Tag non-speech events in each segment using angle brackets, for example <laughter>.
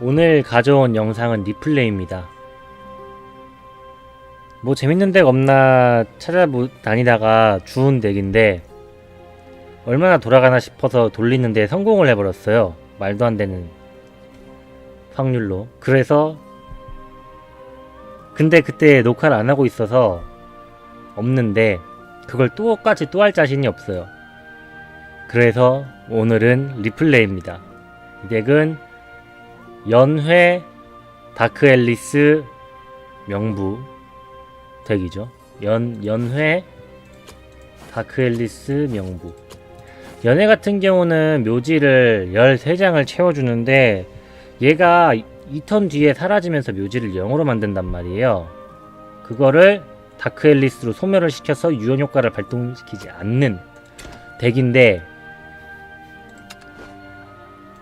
오늘 가져온 영상은 리플레이입니다. 뭐 재밌는 데가 없나 찾아다니다가 주운 덱인데 얼마나 돌아가나 싶어서 돌리는데 성공을 해버렸어요. 말도 안 되는 확률로. 그래서 근데 그때 녹화를 안 하고 있어서 없는데 그걸 똑같이 또할 자신이 없어요. 그래서 오늘은 리플레이입니다. 이 덱은 연회 다크 앨리스 명부 덱이죠. 연 연회 다크 앨리스 명부. 연회 같은 경우는 묘지를 13장을 채워주는데 얘가 2턴 뒤에 사라지면서 묘지를 0으로 만든단 말이에요. 그거를 다크 앨리스로 소멸을 시켜서 유언 효과를 발동시키지 않는 덱인데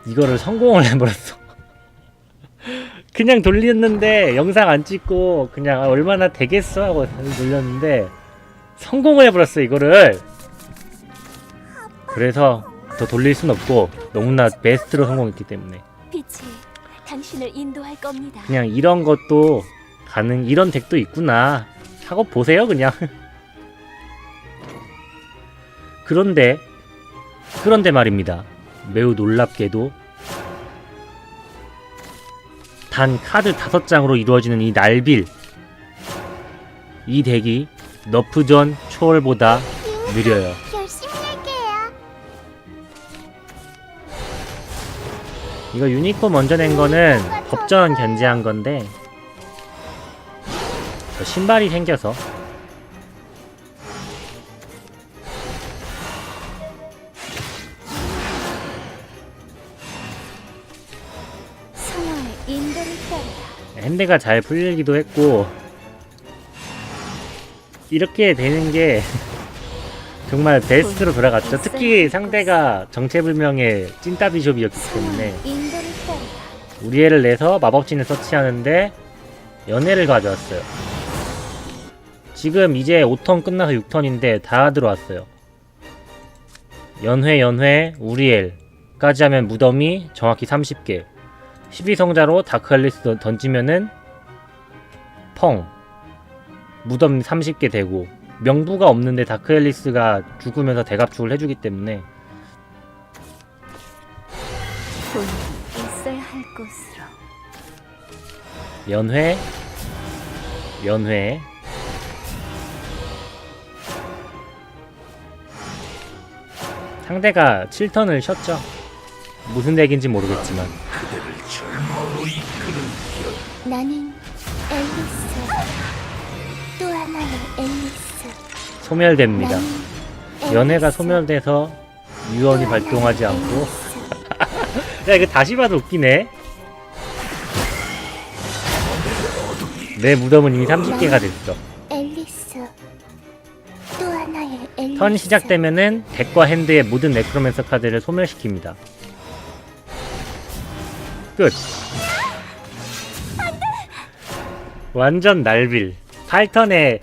이거를 성공을 <laughs> 해버렸어. 그냥 돌렸는데 영상 안 찍고 그냥 아, 얼마나 되겠어 하고 돌렸는데 성공을 해버렸어 이거를. 그래서 더 돌릴 순 없고 너무나 베스트로 성공했기 때문에 빛이 당신을 인도할 겁니다. 그냥 이런 것도 가능 이런 덱도 있구나 하고 보세요 그냥. <laughs> 그런데 그런데 말입니다. 매우 놀랍게도 단 카드 다섯 장으로 이루어지는 이 날빌. 이 덱이 너프전 초월보다 느려요. 이거 유니코 먼저 낸 거는 법전 견제한 건데 저 신발이 생겨서 핸드가 잘 풀리기도 했고 이렇게 되는 게 <laughs> 정말 베스트로 돌아갔죠. 특히 상대가 정체불명의 찐따 비숍이었기 때문에 따라 우리 애를 내서 마법진을 서치하는데 연애를 가져왔어요. 지금 이제 5턴 끝나서 6턴인데 다 들어왔어요. 연회 연회 우리엘까지 하면 무덤이 정확히 30개 12성자로 다크알리스 던지면은 펑. 무덤 30개 되고 명부가 없는데 다크앨리스가 죽으면서 대갑축을 해주기 때문에 연회? 연회. 상대가 7턴을 쉬었죠. 무슨 덱인지 모르겠지만 나는 앨리스. 또 하나의 앨리스. 소멸됩니다. 나는 앨리스, 소멸돼서 유언이 또 발동하지 하나의 않고. 앨리스. 야 이거 다시 봐도 웃기네. 내 무덤은 이미 30개가 됐어. 앨리스. 또 하나의 앨리스. 턴 시작되면은 덱과 핸드의 모든 네크로맨서 카드를 소멸시킵니다. 끝. 완전 날빌. 8턴에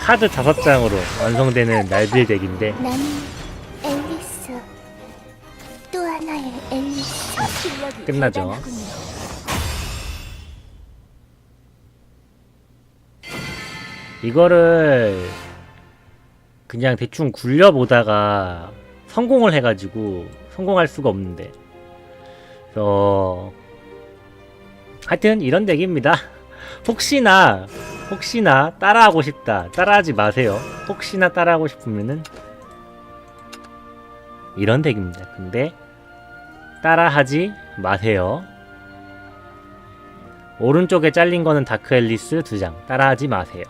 카드 5장으로 완성되는 날빌 덱인데 나는 앨리스 또 하나의 앨리스 끝나죠. 이거를 그냥 대충 굴려보다가 성공을 해가지고 성공할 수가 없는데 그래서 하여튼 이런 덱입니다. 혹시나 혹시나 따라하고 싶다. 따라하지 마세요. 혹시나 따라하고 싶으면은 이런 덱입니다. 근데 따라하지 마세요. 오른쪽에 잘린 거는 다크 앨리스 2장. 따라하지 마세요